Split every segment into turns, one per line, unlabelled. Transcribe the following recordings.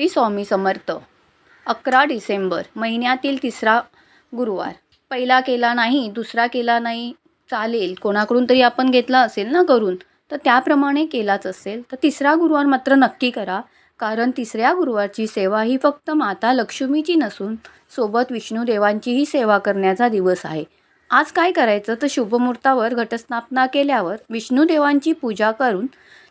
श्री स्वामी समर्थ अकरा डिसेंबर महिन्यातील तिसरा गुरुवार. पहिला केला नाही दुसरा केला नाही चालेल. कोणाकडून तरी आपण घेतला असेल ना करून? तर त्याप्रमाणे केलाच असेल. तर तिसरा गुरुवार मात्र नक्की करा. कारण तिसऱ्या गुरुवारची सेवा ही फक्त माता लक्ष्मीची नसून सोबत विष्णुदेवांचीही सेवा करण्याचा दिवस आहे. आज काय करायचं? तर शुभमुहूर्तावर घटस्थापना केल्यावर विष्णुदेवांची पूजा करून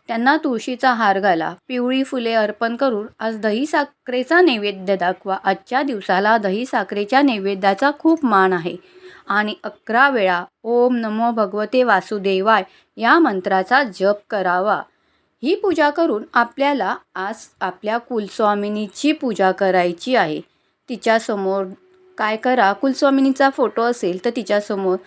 त्यांना तुळशीचा हार घाला पिवळी फुले अर्पण करून आज दही साखरेचा नैवेद्य दाखवा. आजच्या दिवसाला दही साखरेच्या नैवेद्याचा खूप मान आहे. आणि अकरा वेळा ओम नमो भगवते वासुदेवाय या मंत्राचा जप करावा. ही पूजा करून आपल्याला आज आपल्या कुलस्वामिनीची पूजा करायची आहे. तिच्यासमोर काय करा कुलस्वामिनीचा फोटो असेल तर तिच्यासमोर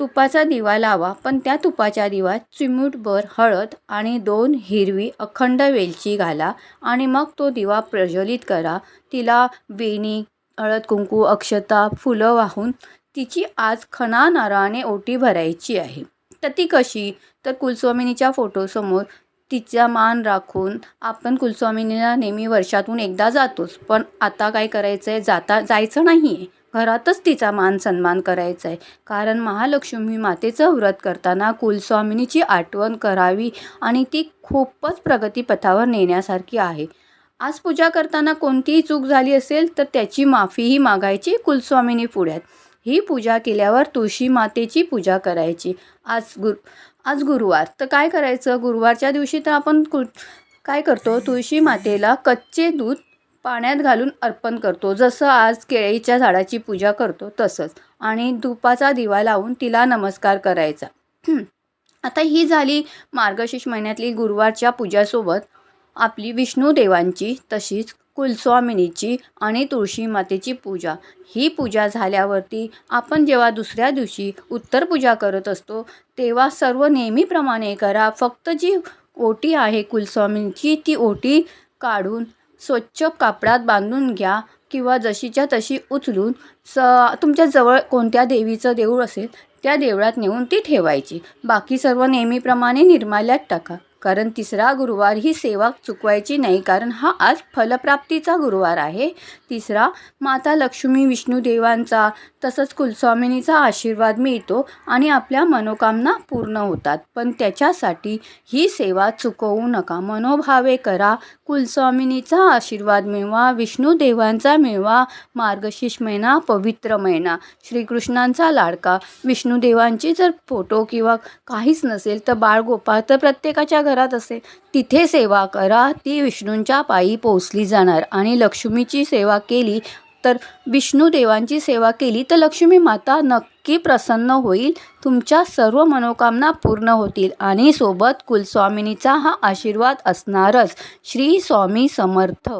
तुपाचा दिवा लावा पण त्या तुपाच्या दिवात चिमूटभर हळद आणि दोन हिरवी अखंड वेलची घाला आणि मग तो दिवा प्रज्वलित करा. तिला वेणी हळद कुंकू अक्षता फुलं वाहून तिची आज खणा नारळाने ओटी भरायची आहे. तर ती कशी? तर कुलस्वामिनीच्या फोटोसमोर तिचा मान राखून आपण कुलस्वामिनीला नेहमी वर्षातून एकदा जातोच पण आता काय करायचं आहे जाता जायचं नाही आहे घरातच तिचा मान सन्मान करायचा आहे कारण महालक्ष्मी मातेचं व्रत करताना कुलस्वामिनीची आठवण करावी आणि ती खूपच प्रगतीपथावर नेण्यासारखी आहे. आज पूजा करताना कोणतीही चूक झाली असेल तर त्याची माफीही मागायची कुलस्वामिनी पुढ्यात. ही पूजा केल्यावर तुळशी मातेची पूजा करायची. आज गुरु आज गुरुवार. तर काय करायचं? गुरुवारच्या दिवशी तर आपण कु काय करतो? तुळशी मातेला कच्चे दूध पाण्यात घालून अर्पण करतो. जसं आज केळीच्या झाडाची पूजा करतो तसंच. आणि धुपाचा दिवा लावून तिला नमस्कार करायचा. आता ही झाली मार्गशीर्ष महिन्यातली गुरुवारच्या पूजासोबत आपली विष्णू देवांची तशीच कुलस्वामिनीची आणि तुळशी मातेची पूजा. ही पूजा झाल्यावरती आपण जेव्हा दुसऱ्या दिवशी उत्तर पूजा करत असतो तेव्हा सर्व नेहमीप्रमाणे करा. फक्त जी ओटी आहे कुलस्वामींची ती ओटी काढून स्वच्छ कापडात बांधून घ्या किंवा जशीच्या तशी उचलून स तुमच्या जवळ कोणत्या देवीचं देऊळ असेल त्या देवळात नेऊन ती ठेवायची. बाकी सर्व नेहमीप्रमाणे निर्माल्यात टाका. कारण तिसरा गुरुवार ही सेवा चुकवायची नाही कारण हा आज फलप्राप्तीचा गुरुवार आहे. तिसरा माता लक्ष्मी विष्णूदेवांचा तसंच कुलस्वामिनीचा आशीर्वाद मिळतो आणि आपल्या मनोकामना पूर्ण होतात. पण त्याच्यासाठी ही सेवा चुकवू नका. मनोभावे करा. कुलस्वामिनीचा आशीर्वाद मिळवा. विष्णूदेवांचा मिळवा. मार्गशीर्ष महिना पवित्र महिना. श्रीकृष्णांचा लाडका. विष्णूदेवांची जर फोटो किंवा काहीच नसेल तर बाळगोपाळ तर प्रत्येकाच्या घरात असे. तिथे सेवा करा ती विष्णूंच्या पायी पोचली जाणार. आणि लक्ष्मीची सेवा केली तर विष्णूदेवांची सेवा केली तर लक्ष्मी माता नक्की प्रसन्न होईल तुमच्या सर्व मनोकामना पूर्ण होतील. आणि सोबत कुलस्वामिनीचा हा आशीर्वाद असणारच. श्री स्वामी समर्थ.